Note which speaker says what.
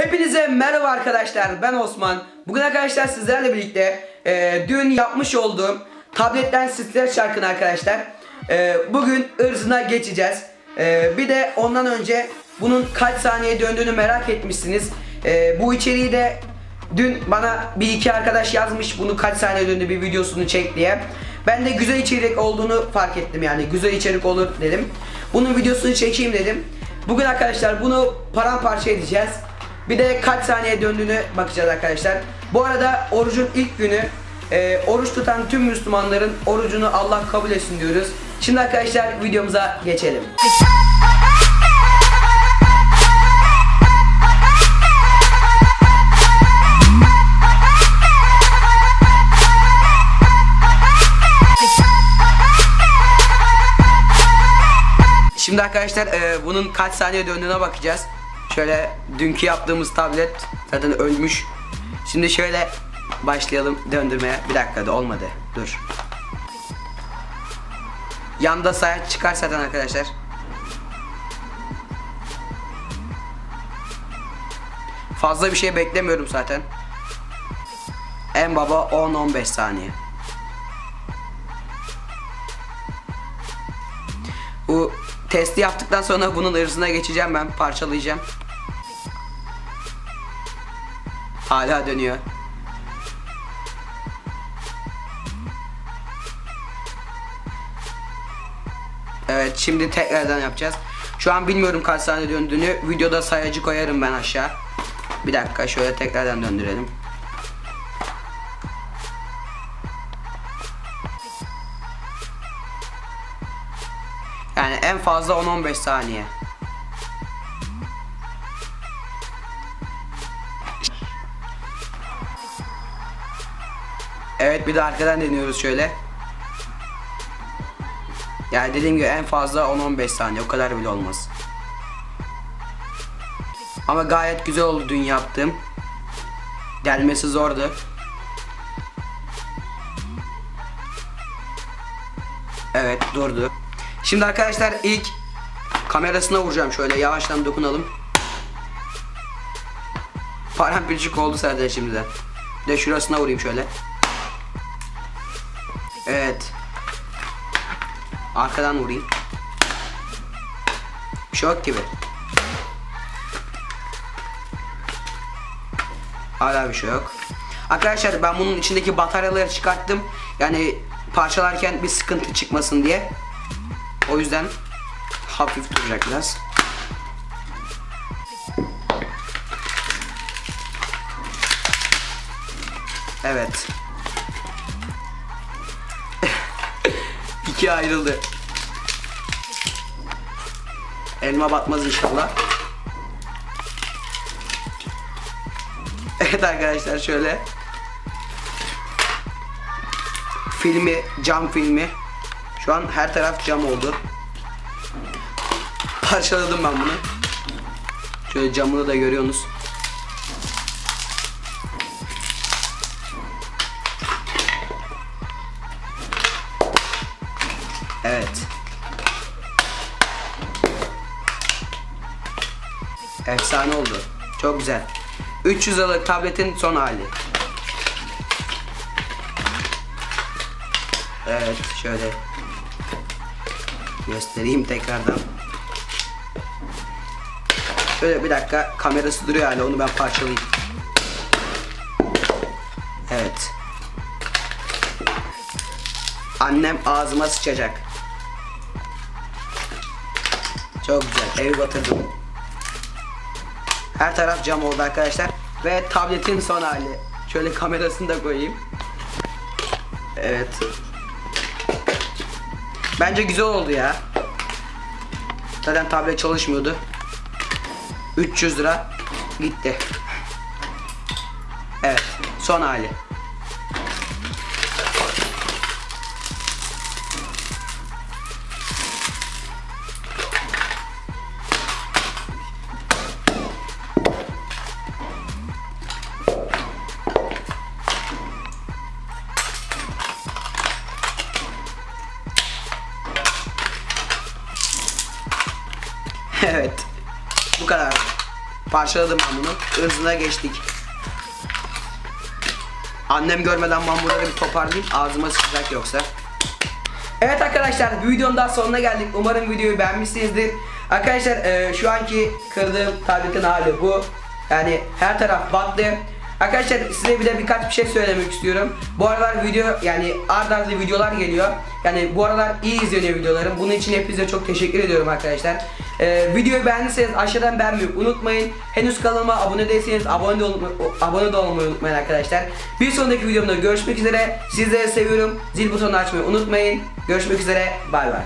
Speaker 1: Hepinize merhaba arkadaşlar ben Osman. Bugün arkadaşlar sizlerle birlikte e, dün yapmış olduğum tabletten stres şarkını arkadaşlar e, bugün ırzına geçeceğiz. E, bir de ondan önce bunun kaç saniye döndüğünü merak etmişsiniz. E, bu içeriği de dün bana bir iki arkadaş yazmış bunu kaç saniye döndü bir videosunu çek diye. Ben de güzel içerik olduğunu fark ettim yani güzel içerik olur dedim. Bunun videosunu çekeyim dedim. Bugün arkadaşlar bunu paramparça edeceğiz. Bir de kaç saniye döndüğünü bakacağız arkadaşlar. Bu arada orucun ilk günü e, oruç tutan tüm Müslümanların orucunu Allah kabul etsin diyoruz. Şimdi arkadaşlar videomuza geçelim. Şimdi arkadaşlar e, bunun kaç saniye döndüğüne bakacağız. Şöyle dünkü yaptığımız tablet zaten ölmüş. Şimdi şöyle başlayalım döndürmeye. Bir dakika da olmadı. Dur. Yanda sayaç çıkar zaten arkadaşlar. Fazla bir şey beklemiyorum zaten. En baba 10-15 saniye. Bu testi yaptıktan sonra bunun ırzına geçeceğim ben parçalayacağım. Hala dönüyor. Evet şimdi tekrardan yapacağız. Şu an bilmiyorum kaç saniye döndüğünü. Videoda sayacı koyarım ben aşağı. Bir dakika şöyle tekrardan döndürelim. Yani en fazla 10-15 saniye. Evet bir de arkadan deniyoruz şöyle. Yani dediğim gibi en fazla 10-15 saniye o kadar bile olmaz. Ama gayet güzel oldu dün yaptığım. Delmesi zordu. Evet durdu. Şimdi arkadaşlar ilk kamerasına vuracağım şöyle yavaştan dokunalım. Paramparçık oldu zaten şimdiden. Bir de şurasına vurayım şöyle. Evet. Arkadan vurayım. Şok gibi. Hala bir şey yok. Arkadaşlar ben bunun içindeki bataryaları çıkarttım. Yani parçalarken bir sıkıntı çıkmasın diye. O yüzden hafif duracak biraz. Evet. İki ayrıldı. Elma batmaz inşallah. Evet arkadaşlar şöyle. Filmi, cam filmi. Şu an her taraf cam oldu. Parçaladım ben bunu. Şöyle camını da görüyorsunuz. Evet. Efsane oldu. Çok güzel. 300 liralık tabletin son hali. Evet şöyle göstereyim tekrardan. Şöyle bir dakika kamerası duruyor hala onu ben parçalayayım. Evet. Annem ağzıma sıçacak. Çok güzel. Evi batırdım. Her taraf cam oldu arkadaşlar. Ve tabletin son hali. Şöyle kamerasını da koyayım. Evet. Bence güzel oldu ya. Zaten tablet çalışmıyordu. 300 lira gitti. Evet, son hali. evet. Bu kadar. Parçaladım ben bunu. Irzına geçtik. Annem görmeden ben bunları bir toparlayayım. Ağzıma sıçacak yoksa. Evet arkadaşlar bir videonun daha sonuna geldik. Umarım videoyu beğenmişsinizdir. Arkadaşlar e, şu anki kırdığım tabletin hali bu. Yani her taraf battı. Arkadaşlar size bir de birkaç bir şey söylemek istiyorum. Bu aralar video yani ard arda videolar geliyor. Yani bu aralar iyi izleniyor videolarım. Bunun için hepinize çok teşekkür ediyorum arkadaşlar. E, videoyu beğendiyseniz aşağıdan beğenmeyi unutmayın. Henüz kanalıma abone değilseniz abone de, abone de olmayı unutmayın arkadaşlar. Bir sonraki videomda görüşmek üzere. Sizleri seviyorum. Zil butonunu açmayı unutmayın. Görüşmek üzere. Bay bay.